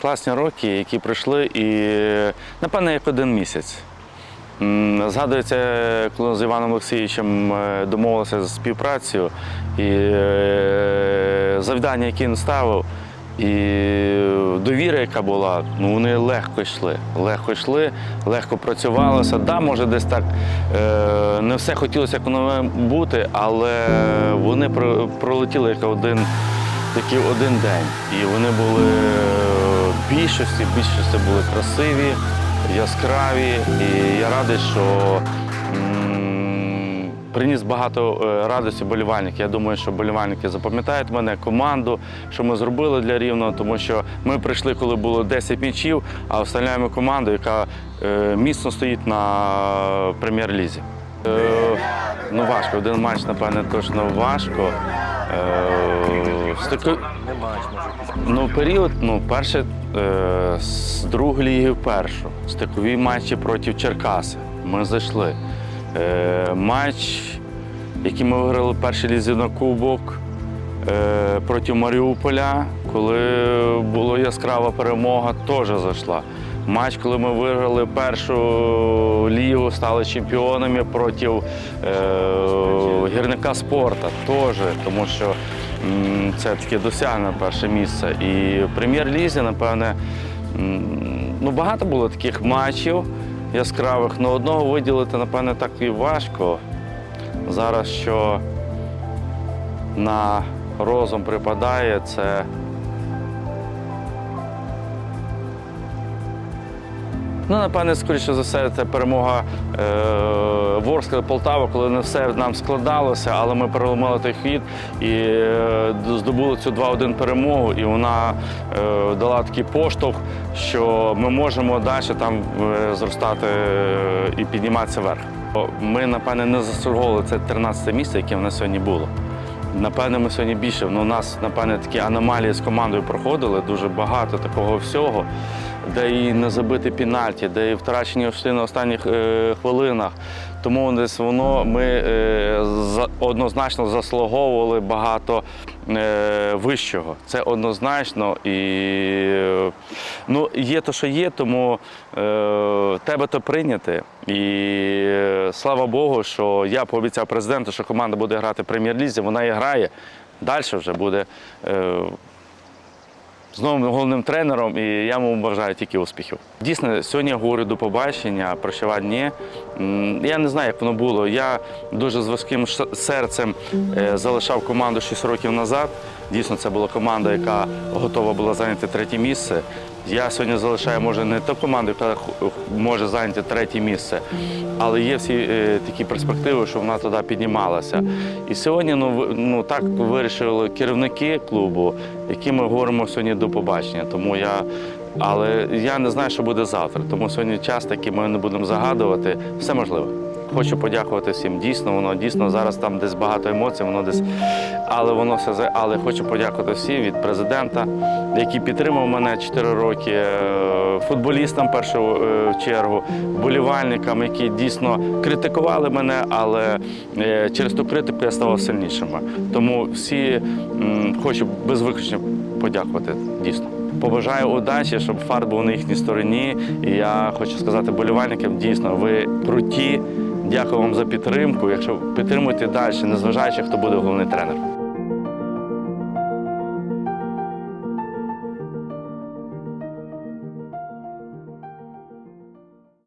класні роки, які пройшли, і напевно як один місяць. Згадується, коли з Іваном Олексійовичем е, домовилися за співпрацю і е, завдання, які він ставив, і довіра, яка була, ну вони легко йшли. Легко йшли, легко працювалося. Да, може, десь так е, не все хотілося, як воно бути, але вони пролетіли як один, такий один день. І вони були більшості, більшості були красиві, яскраві. І я радий, що приніс багато е, радості болівальників. Я думаю, що болівальники запам'ятають мене, команду, що ми зробили для рівного, тому що ми прийшли, коли було 10 м'ячів, а вставляємо команду, яка е, міцно стоїть на прем'єр-лізі. Е, ну важко, один матч, напевне, точно важко. Е, з тако- Ну, період, ну, перше е, з другої ліги в першу. Стикові матчі проти Черкаси. Ми зайшли. Е, матч, який ми виграли в першій лізі на кубок е, проти Маріуполя, коли була яскрава перемога, теж зайшла. Матч, коли ми виграли першу лігу, стали чемпіонами проти е, гірника спорту, теж, тому що м, це таке досягнення перше місце. І в прем'єр-лізі, напевне, м, ну, багато було таких матчів яскравих, але одного виділити, напевне, так і важко. Зараз що на розум припадає, це Ну, напевне, скоріше за все, це перемога е, Ворскла Полтава, коли не все нам складалося, але ми переломили той хід і е, здобули цю 2-1 перемогу, і вона е, дала такий поштовх, що ми можемо далі там е, зростати е, і підніматися вверх. Ми, напевне, не заслуговували це 13 місце, яке в нас сьогодні було. Напевне, ми сьогодні більше. Ну, у нас, напевне, такі аномалії з командою проходили, дуже багато такого всього, де і не забити пенальті, де і втрачені йшли на останніх е, хвилинах. Тому десь воно ми е, за- однозначно заслуговували багато е, вищого. Це однозначно. І е, ну, є то, що є, тому е, тебе то прийняти. І е, слава Богу, що я пообіцяв президенту, що команда буде грати в прем'єр-лізі, вона і грає. Далі вже буде е, з новим головним тренером, і я йому бажаю тільки успіхів. Дійсно, сьогодні я говорю до побачення, прощава. Я не знаю, як воно було. Я дуже з важким серцем е, залишав команду 6 років назад. Дійсно, це була команда, яка готова була зайняти третє місце. Я сьогодні залишаю, може, не ту команду, яка може зайняти третє місце, але є всі е, такі перспективи, що вона туди піднімалася. І сьогодні ну, ну, так вирішили керівники клубу, які ми говоримо сьогодні до побачення. Тому я, але я не знаю, що буде завтра. Тому сьогодні час такий ми не будемо загадувати. Все можливо. Хочу подякувати всім. Дійсно, воно дійсно зараз там десь багато емоцій, воно десь, але воно все але хочу подякувати всім від президента, який підтримав мене 4 роки, е, футболістам першу е, чергу, вболівальникам, які дійсно критикували мене, але е, через ту критику я ставав сильнішим. Тому всі хочу без виключення подякувати дійсно. Побажаю удачі, щоб фарт був на їхній стороні. І я хочу сказати болівальникам, дійсно, ви круті. Дякую вам за підтримку. Якщо підтримуєте далі, незважаючи, хто буде головний тренер.